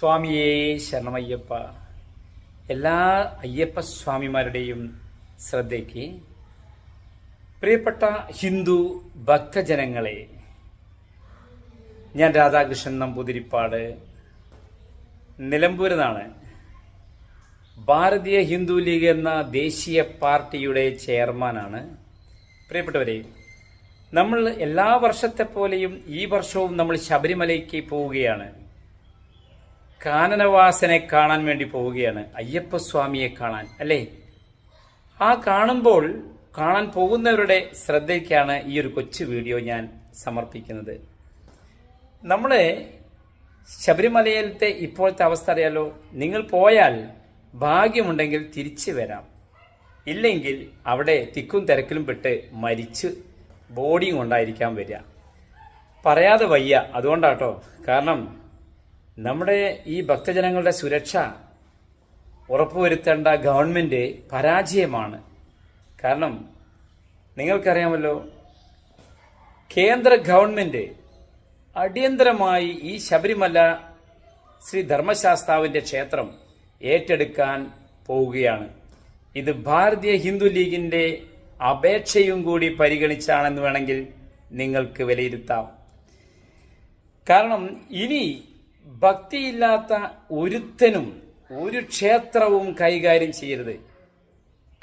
സ്വാമിയേ ശരണമയ്യപ്പ. എല്ലാ അയ്യപ്പ സ്വാമിമാരുടെയും ശ്രദ്ധയ്ക്ക് പ്രിയപ്പെട്ട ഹിന്ദു ഭക്തജനങ്ങളെ ഞാൻ രാധാകൃഷ്ണൻ നമ്പൂതിരിപ്പാട് നിലമ്പൂരിൽ നിന്നാണ് ഭാരതീയ ഹിന്ദു ലീഗ് എന്ന ദേശീയ പാർട്ടിയുടെ ചെയർമാനാണ്. പ്രിയപ്പെട്ടവരെ നമ്മൾ എല്ലാ വർഷത്തെ പോലെയും ഈ വർഷവും നമ്മൾ ശബരിമലയ്ക്ക് പോവുകയാണ്. കാനനവാസനെ കാണാൻ വേണ്ടി പോവുകയാണ് അയ്യപ്പസ്വാമിയെ കാണാൻ അല്ലേ? ആ കാണുമ്പോൾ കാണാൻ പോകുന്നവരുടെ ശ്രദ്ധയ്ക്കാണ് ഈ ഒരു കൊച്ചു വീഡിയോ ഞാൻ സമർപ്പിക്കുന്നത്. നമ്മളെ ശബരിമലയിലത്തെ ഇപ്പോഴത്തെ അവസ്ഥ അറിയാലോ? നിങ്ങൾ പോയാൽ ഭാഗ്യമുണ്ടെങ്കിൽ തിരിച്ചു വരാം. ഇല്ലെങ്കിൽ അവിടെ തിക്കും തിരക്കിലും പെട്ട് മരിച്ച് ബോഡിയും കൊണ്ടായിരിക്കാൻ വരിക. പറയാതെ വയ്യ അതുകൊണ്ടാട്ടോ. കാരണം നമ്മുടെ ഈ ഭക്തജനങ്ങളുടെ സുരക്ഷ ഉറപ്പുവരുത്തേണ്ട ഗവൺമെന്റ് പരാജയമാണ്. കാരണം നിങ്ങൾക്കറിയാമല്ലോ കേന്ദ്ര ഗവൺമെന്റ് അടിയന്തരമായി ഈ ശബരിമല ശ്രീ ധർമ്മശാസ്താവിന്റെ ക്ഷേത്രം ഏറ്റെടുക്കാൻ പോവുകയാണ്. ഇത് ഭാരതീയ ഹിന്ദു ലീഗിന്റെ അപേക്ഷയും കൂടി പരിഗണിച്ചാണെന്ന് വേണമെങ്കിൽ നിങ്ങൾക്ക് വിലയിരുത്താം. കാരണം ഇനി ഭക്തിയില്ലാത്ത ഒരുത്തനും ഒരു ക്ഷേത്രവും കൈകാര്യം ചെയ്യരുത്.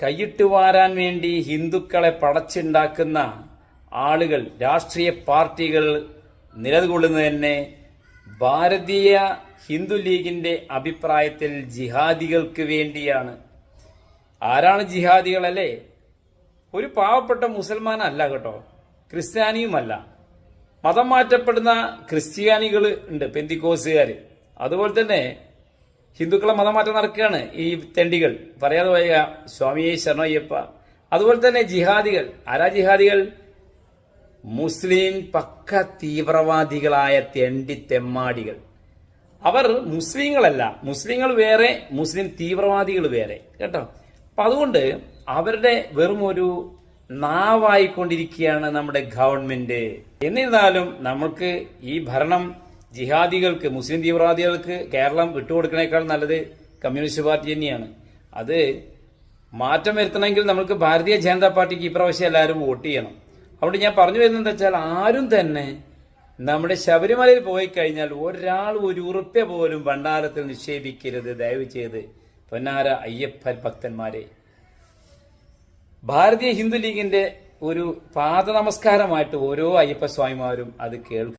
കൈയിട്ട് വാരാൻ വേണ്ടി ഹിന്ദുക്കളെ പടച്ചുണ്ടാക്കുന്ന ആളുകൾ രാഷ്ട്രീയ പാർട്ടികൾ നിലകൊള്ളുന്നത് തന്നെ ഭാരതീയ ഹിന്ദു ലീഗിന്റെ അഭിപ്രായത്തിൽ ജിഹാദികൾക്ക് വേണ്ടിയാണ്. ആരാണ് ജിഹാദികളല്ലേ? ഒരു പാവപ്പെട്ട മുസൽമാനല്ല കേട്ടോ. ക്രിസ്ത്യാനിയുമല്ല. മതം മാറ്റപ്പെടുന്ന ക്രിസ്ത്യാനികൾ ഉണ്ട് പെന്തിക്കോസുകാർ അതുപോലെ തന്നെ ഹിന്ദുക്കളെ മതമാറ്റം നടക്കുകയാണ് ഈ തെണ്ടികൾ. പറയാതെ പോയ സ്വാമിയെ ശരണയ്യപ്പ. അതുപോലെ തന്നെ ജിഹാദികൾ. ആരാ ജിഹാദികൾ? മുസ്ലിം പക്ക തീവ്രവാദികളായ തെണ്ടി തെമ്മാടികൾ. അവർ മുസ്ലിങ്ങളല്ല. മുസ്ലിങ്ങൾ വേറെ മുസ്ലിം തീവ്രവാദികൾ വേറെ. കേട്ടോ? അപ്പൊ അതുകൊണ്ട് അവരുടെ വെറും ഒരു നാവായിക്കൊണ്ടിരിക്കുകയാണ് നമ്മുടെ ഗവൺമെന്റ്. എന്നിരുന്നാലും നമുക്ക് ഈ ഭരണം ജിഹാദികൾക്ക് മുസ്ലിം തീവ്രവാദികൾക്ക് കേരളം വിട്ടുകൊടുക്കണേക്കാൾ നല്ലത് കമ്മ്യൂണിസ്റ്റ് പാർട്ടി തന്നെയാണ്. അത് മാറ്റം വരുത്തണമെങ്കിൽ നമുക്ക് ഭാരതീയ ജനതാ പാർട്ടിക്ക് ഇപ്രാവശ്യം എല്ലാവരും വോട്ട് ചെയ്യണം. അതുകൊണ്ട് ഞാൻ പറഞ്ഞു വരുന്നത് എന്താ വെച്ചാൽ ആരും തന്നെ നമ്മുടെ ശബരിമലയിൽ പോയി കഴിഞ്ഞാൽ ഒരാൾ ഒരു ഉറുപ്പ്യ പോലും ഭണ്ഡാരത്തിൽ നിക്ഷേപിക്കരുത്. ദയവ് ചെയ്ത് പൊന്നാര അയ്യപ്പൻ ഭക്തന്മാരെ ഭാരതീയ ഹിന്ദു ലീഗിന്റെ ഒരു പാദ നമസ്കാരമായിട്ട് ഓരോ അയ്യപ്പ സ്വാമിമാരും അത് കേൾക്കും.